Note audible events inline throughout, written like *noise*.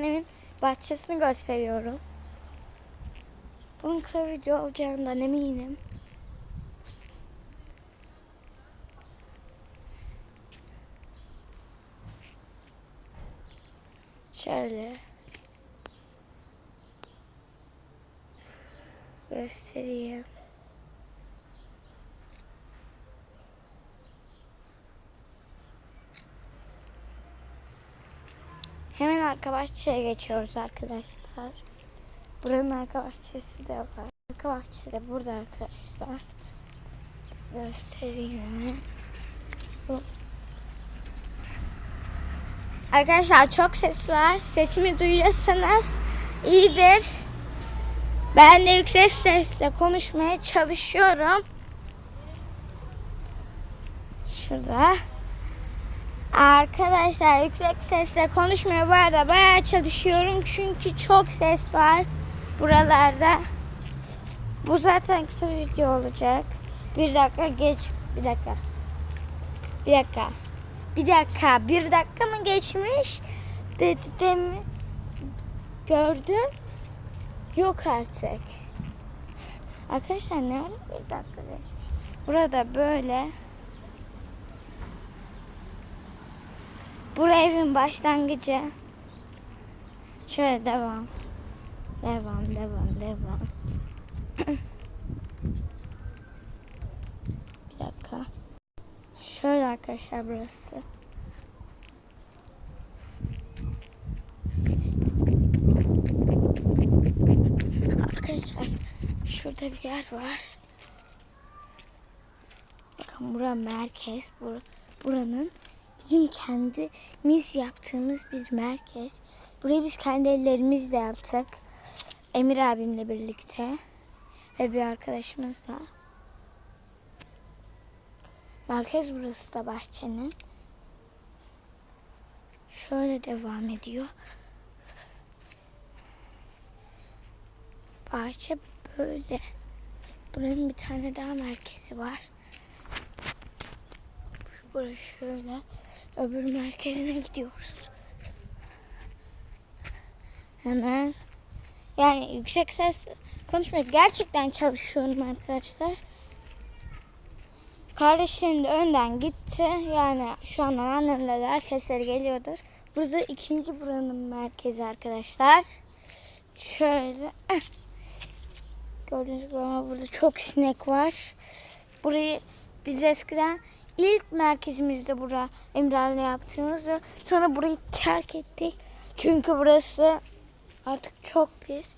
Anneannemin bahçesini gösteriyorum. Bunun kısa video olacağından eminim. Şöyle. Göstereyim. Hemen arka bahçeye geçiyoruz arkadaşlar. Buranın arka bahçesi de var. Arka bahçe de burada arkadaşlar. Göstereyim. Arkadaşlar çok ses var. Sesimi duyuyorsanız iyidir. Ben de yüksek sesle konuşmaya çalışıyorum. Şurada. Arkadaşlar yüksek sesle konuşmaya bu arada bayağı çalışıyorum çünkü çok ses var buralarda. Bu zaten kısa bir video olacak. Bir dakika geç. Bir dakika. Bir dakika. Bir dakika. Bir dakika mı geçmiş? Dedim. Gördüm. Yok artık. Arkadaşlar ne ara bir dakika geçmiş. Burada böyle Bura evin başlangıcı. Şöyle devam. Devam, devam, devam. *clears throat* Bir dakika. Şöyle arkadaşlar burası. Arkadaşlar şurada bir yer var. Bakın bura merkez. Bur buranın bizim kendimiz yaptığımız bir merkez. Burayı biz kendi ellerimizle yaptık. Emir abimle birlikte ve bir arkadaşımızla. Merkez burası da bahçenin. Şöyle devam ediyor. Bahçe böyle. Buranın bir tane daha merkezi var. Burası şöyle. Öbür merkezine gidiyoruz. Hemen. Yani yüksek ses konuşmaya gerçekten çalışıyorum arkadaşlar. Kardeşlerim de önden gitti. Yani şu an annemler sesleri geliyordur. Burası ikinci buranın merkezi arkadaşlar. Şöyle. Gördüğünüz gibi burada çok sinek var. Burayı biz eskiden ilk merkezimizde bura Emre'yle yaptığımız ve sonra burayı terk ettik. Çünkü burası artık çok pis.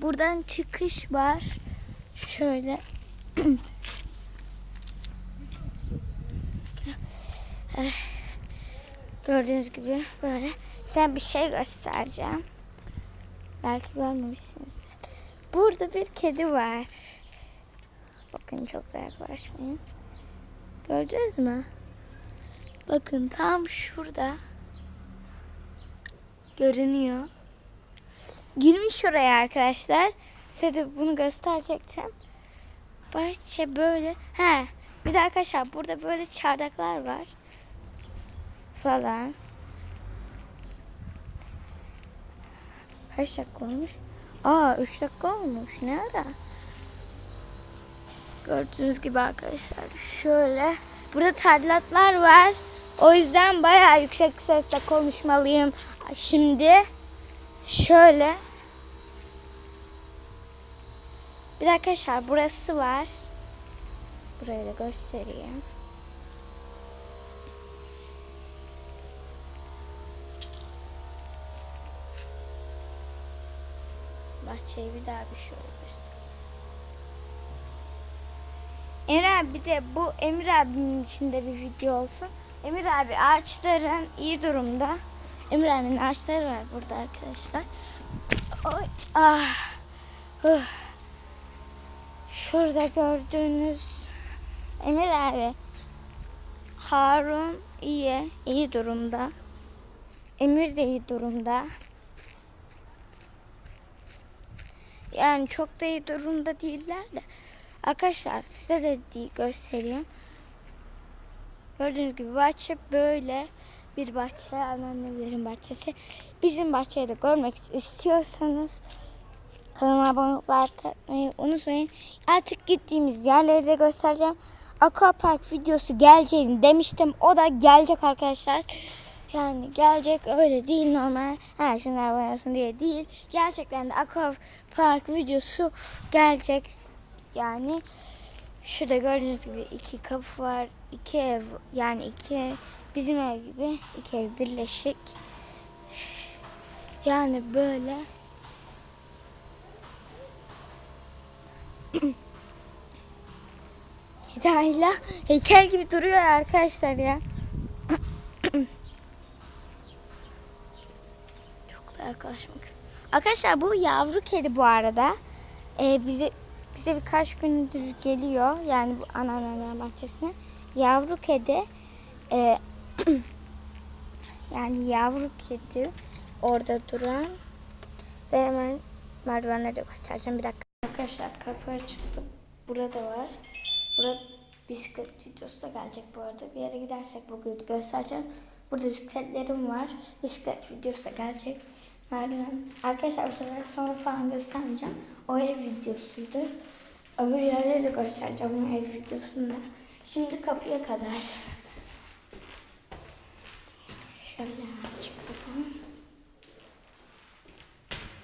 Buradan çıkış var. Şöyle. *clears throat* Gördüğünüz gibi böyle. Size bir şey göstereceğim. Belki görmemişsinizdir. Burada bir kedi var. Bakın çok da yaklaşmayın. Gördünüz mü? Bakın tam şurada. Görünüyor. Girmiş oraya arkadaşlar. Size de bunu gösterecektim. Bahçe böyle. He. Bir de arkadaşlar burada böyle çardaklar var. Falan. Kaç dakika olmuş? Aa 3 dakika olmuş. Ne ara? Gördüğünüz gibi arkadaşlar şöyle. Burada tadilatlar var. O yüzden bayağı yüksek sesle konuşmalıyım. Şimdi şöyle. Bir arkadaşlar burası var. Burayı da göstereyim. Bahçeyi bir daha bir şöyle göstereyim. Emir abi de bu Emir abimin içinde bir video olsun. Emir abi ağaçların iyi durumda. Emir abinin ağaçları var burada arkadaşlar. Oy, ah, huh. Şurada gördüğünüz Emir abi Harun iyi, iyi durumda. Emir de iyi durumda. Yani çok da iyi durumda değiller de. Arkadaşlar size de göstereyim. Gördüğünüz gibi bahçe böyle. bir bahçe, anneannelerin bahçesi. Bizim bahçeyi de görmek istiyorsanız kanalıma abone olmayı, like atmayı unutmayın. Artık gittiğimiz yerleri de göstereceğim. Aquapark videosu geleceğini demiştim. O da gelecek arkadaşlar. Yani gelecek öyle değil normal. Ha şunlar boyasın diye değil. Gerçekten de Aquapark videosu gelecek. Yani şurada gördüğünüz gibi iki kapı var. iki ev yani iki bizim ev gibi iki ev birleşik. Yani böyle. *clears throat* Hidayla heykel gibi duruyor arkadaşlar ya. *clears throat* Çok da yaklaşmak. Arkadaşlar bu yavru kedi bu arada. Ee, bize bize birkaç gündür geliyor. Yani bu anneanneler bahçesine. Yavru kedi. ee, *clears throat* yani yavru kedi orada duran ve hemen merdivenleri de göstereceğim. Bir dakika. Arkadaşlar kapı açıldı. Burada var. Burada bisiklet videosu da gelecek bu arada. Bir yere gidersek bugün göstereceğim. Burada bisikletlerim var. Bisiklet videosu da gelecek. Merdiven. Arkadaşlar bu sefer sonra falan göstermeyeceğim. O ev videosuydu. Öbür yerleri de göstereceğim o ev videosunda. Şimdi kapıya kadar. Şöyle çıkalım.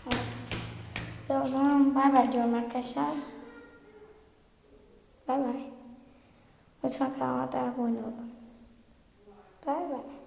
Evet. Ve o zaman bay bay diyorum arkadaşlar. Bay bay. Lütfen kanalıma da abone olun. Bay bay.